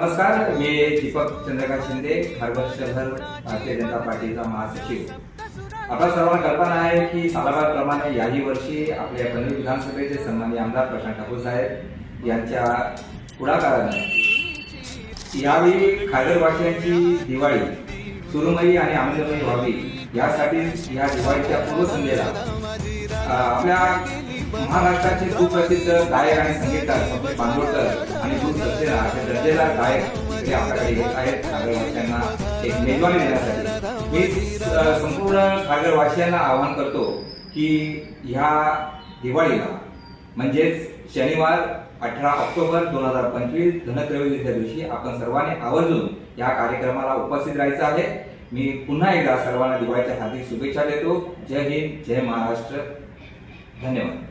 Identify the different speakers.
Speaker 1: नमस्कार मी दीपक चंद्रकांत शिंदे खारघर शहर भारतीय जनता पार्टीचा महासचिव. आपल्या सर्वांना कल्पना आहे की सालाबादप्रमाणे याही वर्षी आपल्या पनवेल विधानसभेचे सन्मान्य आमदार प्रशांत ठाकूर साहेब यांच्या पुढाकाराने यावेळी खायदरवासियांची दिवाळी सुरुमयी आणि आनंदमयी व्हावी यासाठी या दिवाळीच्या पूर्वसंध्येला आपल्या महाराष्ट्राचे सुप्रसिद्ध गायक आणि संगीतकार संपत बांदोडकर आणि दूध सक्सेना असे दर्जेदार गायक ते आपल्याकडे येत आहेत. खागरवासियांना एक मेजवानी देण्यासाठी. मी संपूर्ण खागरवासियांना आवाहन करतो की ह्या दिवाळीला म्हणजेच शनिवार अठरा ऑक्टोबर दोन हजार पंचवीस धनत्रयोदशीच्या दिवशी आपण सर्वांनी आवर्जून या कार्यक्रमाला उपस्थित राहायचं आहे. मी पुन्हा एकदा सर्वांना दिवाळीच्या हार्दिक शुभेच्छा देतो. जय हिंद जय महाराष्ट्र. धन्यवाद.